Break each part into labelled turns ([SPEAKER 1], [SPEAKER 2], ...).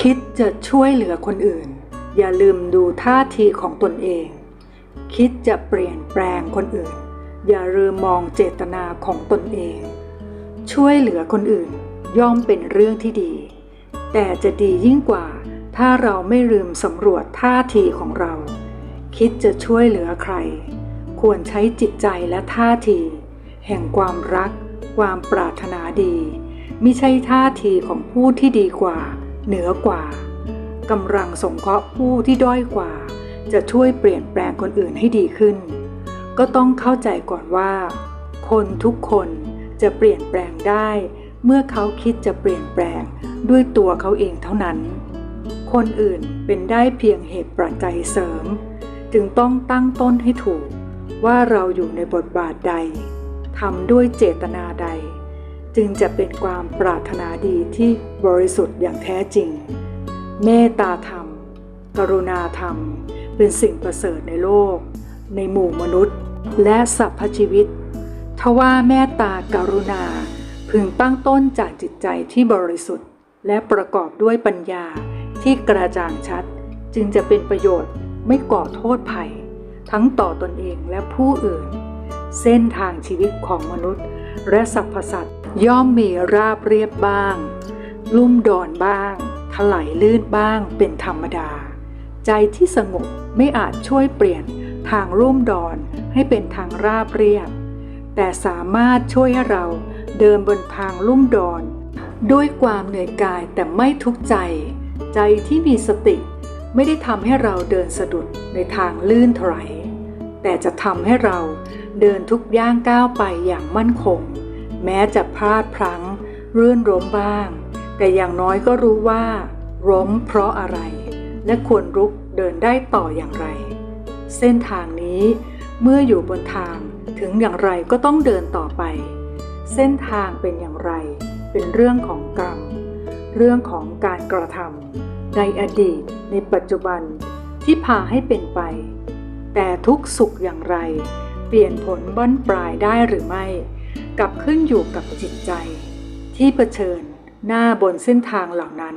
[SPEAKER 1] คิดจะช่วยเหลือคนอื่น อย่าลืมดูท่าทีของตนเอง คิดจะเปลี่ยนแปลงคนอื่น อย่าลืมมองเจตนาของตนเอง ช่วยเหลือคนอื่นย่อมเป็นเรื่องที่ดี แต่จะดียิ่งกว่า ถ้าเราไม่ลืมสำรวจท่าทีของเรา คิดจะช่วยเหลือใคร ควรใช้จิตใจและท่าที แห่งความรัก ความปรารถนาดี ไม่ใช่ท่าทีของผู้ที่ดีกว่า เหนือกว่ากำลังสงเคราะห์ผู้ที่ด้อยกว่า จะช่วยเปลี่ยนแปลงคนอื่นให้ดีขึ้น ก็ต้องเข้าใจก่อนว่า คนทุกคนจะเปลี่ยนแปลงได้ เมื่อเขาคิดจะเปลี่ยนแปลงด้วยตัวเขาเองเท่านั้น คนอื่นเป็นได้เพียงเหตุปัจจัยเสริม จึงต้องตั้งต้นให้ถูกว่าเราอยู่ในบทบาทใดทำด้วยเจตนาใด จึงจะเป็นความปรารถนาดีที่บริสุทธิ์อย่างแท้จริง เมตตาธรรม กรุณาธรรม เป็นสิ่งประเสริฐในโลก ในหมู่มนุษย์ และสรรพชีวิต ทว่าเมตตากรุณา พึงตั้งต้นจากจิตใจที่บริสุทธิ์ และประกอบด้วยปัญญาที่กระจ่างชัด จึงจะเป็นประโยชน์ไม่ก่อโทษภัย ทั้งต่อตนเองและผู้อื่น เส้นทางชีวิตของมนุษย์ และสรรพสัตว์ย่อมมีราบเรียบบ้าง ลุ่มดอนบ้างถลายลื่นบ้างเป็นธรรมดา ใจที่สงบไม่อาจช่วยเปลี่ยนทางรุ่มดอนให้เป็นทางราบเรียบ แต่สามารถช่วยให้เราเดินบนทางลุ่มดอน ด้วยความเหนื่อยกายแต่ไม่ทุกข์ใจ ใจที่มีสติไม่ได้ทำให้เราเดินสะดุดในทางลื่นถลายแต่จะทำให้เราเดินทุกย่างก้าวไปอย่างมั่นคง แม้จะพลาดพลั้งเรื่อนล้มบ้าง แต่อย่างน้อยก็รู้ว่าล้มเพราะอะไร และควรรุกเดินได้ต่ออย่างไร เส้นทางนี้เมื่ออยู่บนทางถึงอย่างไรก็ต้องเดินต่อไป เส้นทางเป็นอย่างไร เป็นเรื่องของกรรม เรื่องของการกระทำในอดีต ในปัจจุบันที่พาให้เป็นไป แต่ทุกสุขอย่างไร เปลี่ยนผลบั้นปลายได้หรือไม่ กลับขึ้นอยู่กับจิตใจ ที่เผชิญหน้าบนเส้นทางเหล่านั้น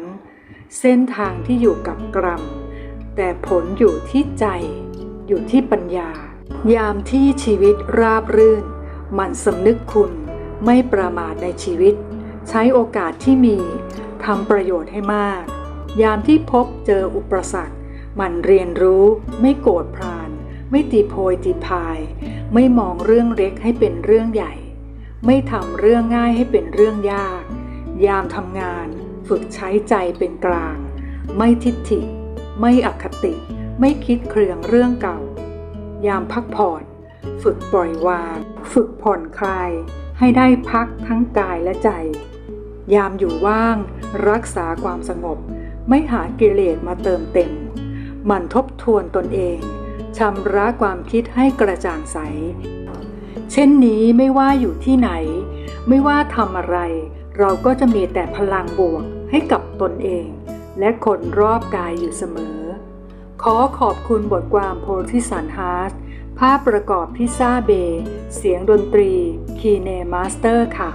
[SPEAKER 1] เส้นทางที่อยู่กับกรรม แต่ผลอยู่ที่ใจ อยู่ที่ปัญญา ยามที่ชีวิตราบรื่น มันสำนึกคุณไม่ประมาทในชีวิต ใช้โอกาสที่มีทำประโยชน์ให้มาก ยามที่พบเจออุปสรรค มันเรียนรู้ไม่โกรธพราน ไม่ตีโพยตีพาย ไม่มองเรื่องเล็กให้เป็นเรื่องใหญ่ ไม่ทำเรื่องง่ายให้เป็นเรื่องยาก ยามทำงาน ฝึกใช้ใจเป็นกลาง ไม่ทิฏฐิ ไม่อคติ ไม่คิดเครืองเรื่องเก่า ยามพักผ่อน ฝึกปล่อยวาง ฝึกผ่อนคลาย ให้ได้พักทั้งกายและใจ ยามอยู่ว่าง รักษาความสงบ ไม่หากิเลสมาเติมเต็ม มันทบทวนตนเองชำระความคิดให้กระจ่างใส เช่นนี้ไม่ว่าอยู่ที่ไหน ไม่ว่าทำอะไร เราก็จะมีแต่พลังบวกให้กับตนเอง และคนรอบกายอยู่เสมอ ขอขอบคุณบทความโพธิสันฮาร์ภาพประกอบพิซซ่าเบ เสียงดนตรี คีเนมาสเตอร์ค่ะ